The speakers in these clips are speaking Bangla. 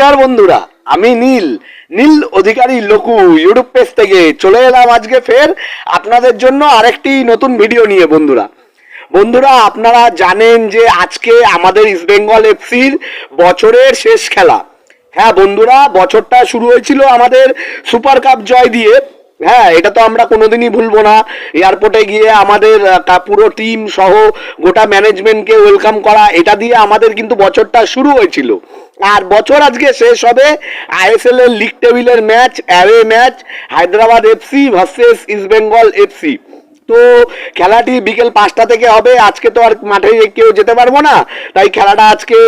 নমস্কার বন্ধুরা, আমি নীল। নীল অধিকারী লোকু ইউটিউব পেজ থেকে। চলে এলাম আজকে ফের আপনাদের জন্য আরেকটি নতুন ভিডিও নিয়ে বন্ধুরা। বন্ধুরা, আপনারা জানেন যে আজকে আমাদের ইস্ট বেঙ্গল এফসির বছরের শেষ খেলা। হ্যাঁ বন্ধুরা, বছরটা শুরু হয়েছিল আমাদের সুপার কাপ জয় দিয়ে। হ্যাঁ এটা তো আমরা কোনোদিনই ভুলবো না। এয়ারপোর্টে গিয়ে আমাদের পুরো টিম সহ গোটা ম্যানেজমেন্টকে ওয়েলকাম করা, এটা দিয়ে আমাদের কিন্তু বছরটা শুরু হয়েছিল। আর বছর আজকে শেষ হবে আইএসএল এর লিগ টেবিলের match away match Hyderabad FC versus East Bengal FC তো খেলাটি বিকেল পাঁচটা থেকে হবে, আজকে তো আর মাঠে কেউ যেতে পারব না। তাই খেলাটা আজকে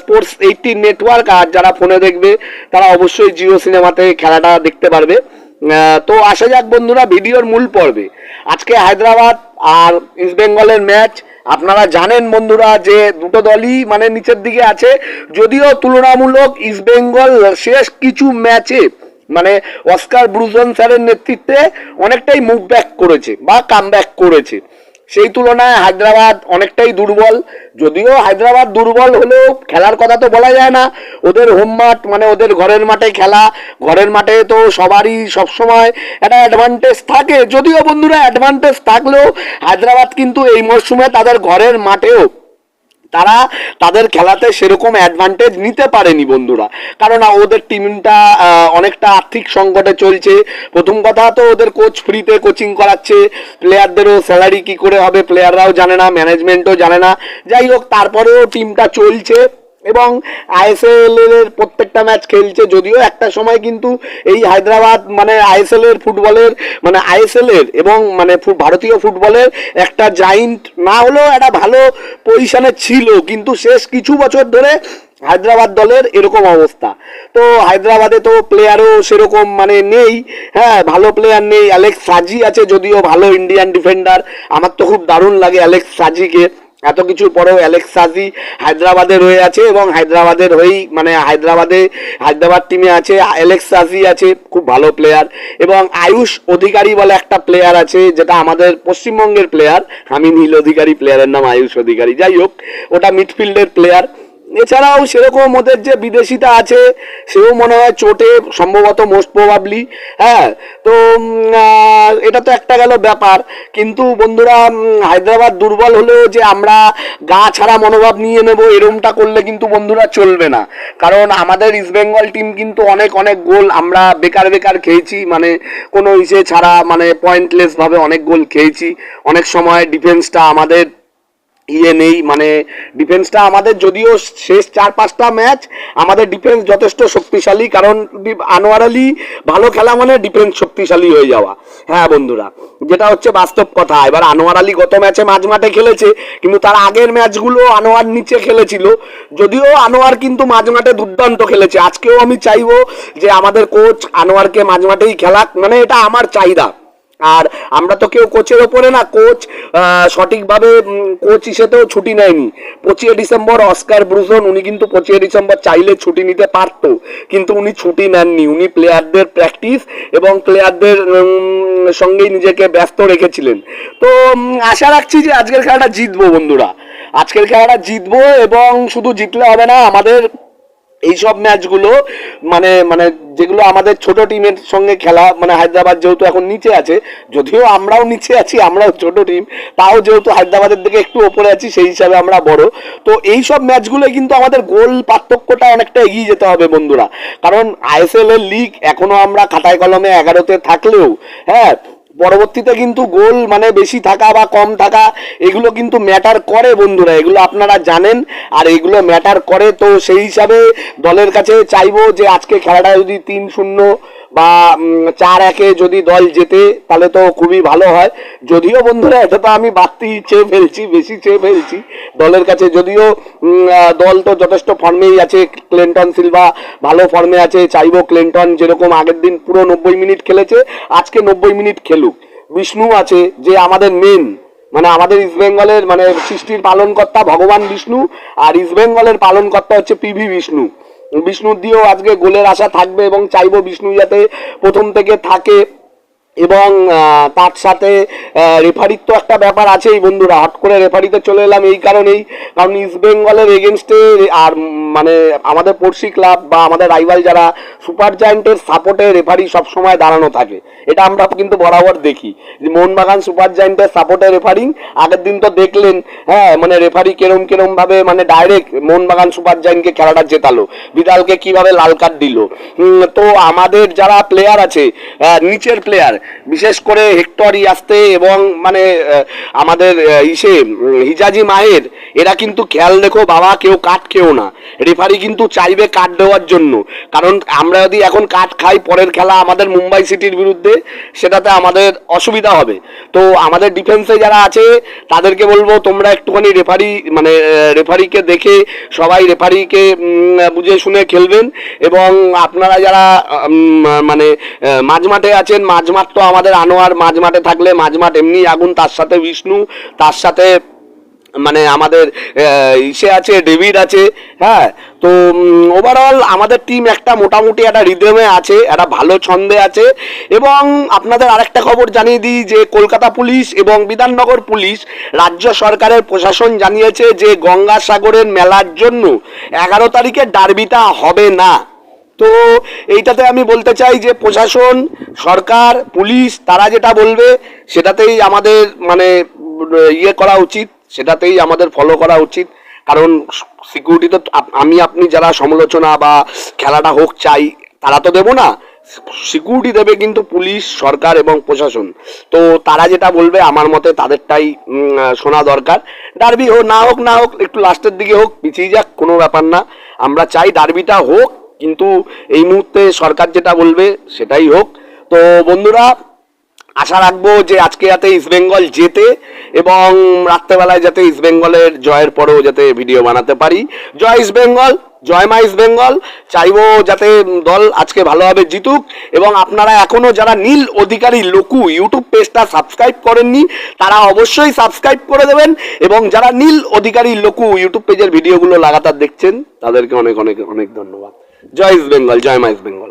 স্পোর্টস এইটিন নেটওয়ার্ক আর যারা ফোনে দেখবে, তারা অবশ্যই জিও সিনেমাতে খেলাটা দেখতে পারবে। তো আসা যাক বন্ধুরা, ভিডিওর মূল পর্বে। আজকে হায়দ্রাবাদ আর ইস্ট বেঙ্গলের ম্যাচ আপনারা জানেন বন্ধুরা যে দুটো দলই মানে নিচের দিকে আছে। যদিও তুলনামূলক ইস্ট বেঙ্গল শেষ কিছু ম্যাচে মানে অস্কার ব্রুজন স্যারের নেতৃত্বে অনেকটাই মুভ ব্যাক করেছে বা কাম ব্যাক করেছে। সেই তুলনায় হায়দ্রাবাদ অনেকটাই দুর্বল। যদিও হায়দ্রাবাদ দুর্বল হলেও খেলার কথা তো বলা যায় না। ওদের হোম মাঠ মানে ওদের ঘরের মাঠে খেলা, ঘরের মাঠে তো সবারই সবসময় একটা অ্যাডভান্টেজ থাকে। যদিও বন্ধুরা অ্যাডভান্টেজ থাকলেও হায়দ্রাবাদ কিন্তু এই মরশুমে তাদের ঘরের মাঠেও তারা তাদের খেলাতে সেরকম অ্যাডভান্টেজ নিতে পারেনি বন্ধুরা। কারণ ওদের টিমটা অনেকটা আর্থিক সংকটে চলছে। প্রথম কথা তো ওদের কোচ ফ্রিতে কোচিং করাচ্ছে। প্লেয়ারদেরও স্যালারি কি করে হবে প্লেয়াররাও জানে না ম্যানেজমেন্টও জানে না। যাই হোক, তারপরেও টিমটা চলছে। এবং আইএসএল এর প্রত্যেকটা ম্যাচ খেলছে, যদিও একটা সময় কিন্তু এই হায়দ্রাবাদ মানে আইএসএল এর ফুটবলের মানে আইএসএল এর এবং মানে ভারতীয় ফুটবলের একটা জাইন্ট না হলেও একটা ভালো পজিশনে ছিল, কিন্তু শেষ কিছু বছর ধরে হায়দ্রাবাদ দলের এরকম অবস্থা। তো হায়দ্রাবাদে তো প্লেয়ারও সেরকম মানে নেই হ্যাঁ ভালো প্লেয়ার নেই। অ্যালেক্স সাজি আছে, যদিও ভালো ইন্ডিয়ান ডিফেন্ডার আমার তো খুব দারুণ লাগে অ্যালেক্স সাজিকে এত কিছুর পরেও অ্যালেক্স সাজি হায়দ্রাবাদে রয়ে আছে এবং হায়দ্রাবাদের হয়েই মানে হায়দ্রাবাদে, হায়দ্রাবাদ টিমে আছে অ্যালেক্স সাজি আছে, খুব ভালো প্লেয়ার এবং আয়ুষ অধিকারী বলে একটা প্লেয়ার আছে যেটা আমাদের পশ্চিমবঙ্গের প্লেয়ার হামিন হিল অধিকারী প্লেয়ারের নাম আয়ুষ অধিকারী। যাই হোক, ওটা মিডফিল্ডের প্লেয়ার এছাড়াও সেরকম ওদের যে বিদেশিটা আছে, সেও মনে হয় চোটে সম্ভবত মোস্ট প্রবাবলি হ্যাঁ? তো এটা তো একটা গেল ব্যাপার। কিন্তু বন্ধুরা হায়দ্রাবাদ দুর্বল হলেও যে আমরা গা ছাড়া মনোভাব নিয়ে নেব, এরমটা করলে কিন্তু বন্ধুরা চলবে না। কারণ আমাদের ইস্ট বেঙ্গল টিম কিন্তু অনেক অনেক গোল আমরা বেকার বেকার খেয়েছি। মানে কোনো ইসে ছাড়া মানে পয়েন্টলেসভাবে অনেক গোল খেয়েছি। অনেক সময় ডিফেন্সটা আমাদের ইয়ে নেই মানে ডিফেন্সটা আমাদের যদিও শেষ চার পাঁচটা ম্যাচ আমাদের ডিফেন্স যথেষ্ট শক্তিশালী, কারণ আনোয়ার আলী ভালো খেলা মানে ডিফেন্স শক্তিশালী হয়ে যাওয়া। হ্যাঁ বন্ধুরা, যেটা হচ্ছে বাস্তব কথা। এবার আনোয়ার আলী গত ম্যাচে মাঝ মাঠে খেলেছে, কিন্তু তার আগের ম্যাচগুলো আনোয়ার নিচে খেলেছিল। যদিও আনোয়ার কিন্তু মাঝ মাঠে দুর্দান্ত খেলেছে। আজকেও আমি চাইব যে আমাদের কোচ আনোয়ারকে মাঝ মাঠেই খেলাক মানে এটা আমার চাহিদা। আর আমরা তো কেউ কোচের ওপরে না কোচ সঠিকভাবে কোচ হিসেবেও ছুটি নেয়নি। পঁচিশে ডিসেম্বর অস্কার ব্রুজন উনি কিন্তু পঁচিশে ডিসেম্বর চাইলে ছুটি নিতে পারতো, কিন্তু উনি ছুটি নেননি। উনি প্লেয়ারদের প্র্যাকটিস এবং প্লেয়ারদের সঙ্গেই নিজেকে ব্যস্ত রেখেছিলেন। তো আশা রাখছি যে আজকের খেলাটা জিতবো বন্ধুরা। আজকের খেলাটা জিতবো এবং শুধু জিতলে হবে না, আমাদের এইসব ম্যাচগুলো মানে মানে যেগুলো আমাদের ছোট টিমের সঙ্গে খেলা মানে হায়দ্রাবাদ যেহেতু এখন নিচে আছে, যদিও আমরাও নিচে আছি, আমরাও ছোট টিম, তাও যেহেতু হায়দ্রাবাদের দিকে একটু ওপরে আছি, সেই হিসাবে আমরা বড়। তো এই সব ম্যাচগুলো কিন্তু আমাদের গোল পার্থক্যটা অনেকটা এগিয়ে যেতে হবে বন্ধুরা। কারণ আইএসএল এর লিগ এখনও আমরা খাতায় কলমে এগারোতে থাকলেও হ্যাঁ পরবর্তীতে কিন্তু গোল মানে বেশি থাকা বা কম থাকা, এগুলো কিন্তু ম্যাটার করে বন্ধুরা, এগুলো আপনারা জানেন, আর এগুলো ম্যাটার করে। তো সেই হিসাবে দলের কাছে চাইব যে আজকে খেলাটা যদি তিন শূন্য বা চার একে যদি দল জেতে, তাহলে তো খুবই ভালো হয়। যদিও বন্ধুরা, এটা তো আমি বাড়তি চেয়ে ফেলছি, বেশি চেয়ে ফেলছি দলের কাছে। যদিও দল তো যথেষ্ট ফর্মেই আছে। ক্লেন্টন সিলভা ভালো ফর্মে আছে। চাইব ক্লেন্টন যেরকম আগের দিন পুরো নব্বই মিনিট খেলেছে, আজকে নব্বই মিনিট খেলুক। বিষ্ণু আছে, যে আমাদের মেন মানে আমাদের ইস্ট বেঙ্গলের মানে সৃষ্টির পালনকর্তা ভগবান বিষ্ণু, আর ইস্ট বেঙ্গলের পালনকর্তা হচ্ছে পিভি বিষ্ণু। বিষ্ণুর দিয়েও আজকে গোলের আশা থাকবে এবং চাইব বিষ্ণু যাতে প্রথম থেকে থাকে। এবং তার সাথে রেফারির তো একটা ব্যাপার আছেই বন্ধুরা। হট করে রেফারিতে চলে এলাম এই কারণেই। কারণ ইস্ট বেঙ্গলের এগেনস্টে আর মানে আমাদের পড়শি ক্লাব বা আমাদের রাইভাল যারা সুপার জায়েন্টের সাপোর্টে রেফারি সবসময় দাঁড়ানো থাকে। এটা আমরা কিন্তু বরাবর দেখি। যে মোহনবাগান সুপার জায়েন্টের সাপোর্টে রেফারিং আগের দিন তো দেখলেন হ্যাঁ মানে রেফারি কেরম কেরম ভাবে মানে ডাইরেক্ট মোহনবাগান সুপার জায়েন্টকে খেলাটা জেতালো। বিদালকে কীভাবে লাল কার্ড দিল। তো আমাদের যারা প্লেয়ার আছে নিচের প্লেয়ার বিশেষ করে হেক্টর ইয়াস্তে এবং মানে আমাদের ইসে হিজাজি মাহের এরা কিন্তু খেয়াল রেখো বাবা, কেউ কাঠ খেও না। রেফারি কিন্তু চাইবে কাঠ দেওয়ার জন্য। কারণ আমরা যদি এখন কাঠ খাই, পরের খেলা আমাদের মুম্বাই সিটির বিরুদ্ধে, সেটাতে আমাদের অসুবিধা হবে। তো আমাদের ডিফেন্সে যারা আছে, তাদেরকে বলব, তোমরা একটুখানি রেফারি মানে রেফারিকে দেখে, সবাই রেফারিকে বুঝে শুনে খেলবেন। এবং আপনারা যারা মানে মাঝমাঠে আছেন, মাঝমাঠ তো আমাদের আনোয়ার মাঝমাঠে থাকলে মাঝমাঠ এমনি আগুন, তার সাথে বিষ্ণু, তার সাথে মানে আমাদের ইসে আছে, ডেভিড আছে হ্যাঁ? তো ওভারঅল আমাদের টিম একটা মোটামুটি একটা রিদমে আছে, একটা ভালো ছন্দে আছে এবং আপনাদের আরেকটা খবর জানিয়ে দিই যে কলকাতা পুলিশ এবং বিধাননগর পুলিশ রাজ্য সরকারের প্রশাসন জানিয়েছে যে গঙ্গাসাগরের মেলার জন্য এগারো তারিখে ডার্বিটা হবে না। তো এইটাতে আমি বলতে চাই যে প্রশাসন, সরকার, পুলিশ, তারা যেটা বলবে সেটাতেই আমাদের মানে ইয়ে করা উচিত, সেটাতেই আমাদের ফলো করা উচিত। কারণ সিকিউরিটি তো আমি, আপনি যারা সমালোচনা বা খেলাটা হোক চাই, তারা তো দেবো না। সিকিউরিটি দেবে কিন্তু পুলিশ, সরকার এবং প্রশাসন। তো তারা যেটা বলবে আমার মতে তাদেরটাই শোনা দরকার। ডার্বি হোক, না হোক না হোক, একটু লাস্টের দিকে হোক, পিছিয়ে যাক, কোনো ব্যাপার না। আমরা চাই ডার্বিটা হোক কিন্তু এই মুহূর্তে সরকার যেটা বলবে সেটাই হোক। তো বন্ধুরা, আশা রাখব যে আজকে যাতে ইস্টবেঙ্গল জেতে এবং রাত্রেবেলায় যাতে ইস্টবেঙ্গলের জয়ের পরেও যাতে ভিডিও বানাতে পারি। জয় ইস্টবেঙ্গল জয় মা ইস্টবেঙ্গল চাইব যাতে দল আজকে ভালোভাবে জিতুক এবং আপনারা এখনও যারা নীল অধিকারী লোকু ইউটিউব পেজটা সাবস্ক্রাইব করেননি, তারা অবশ্যই সাবস্ক্রাইব করে দেবেন এবং যারা নীল অধিকারী লোকু ইউটিউব পেজের ভিডিওগুলো লাগাতার দেখছেন, তাদেরকে অনেক অনেক অনেক ধন্যবাদ। জয় ইস্টবেঙ্গল জয় মা ইস্টবেঙ্গল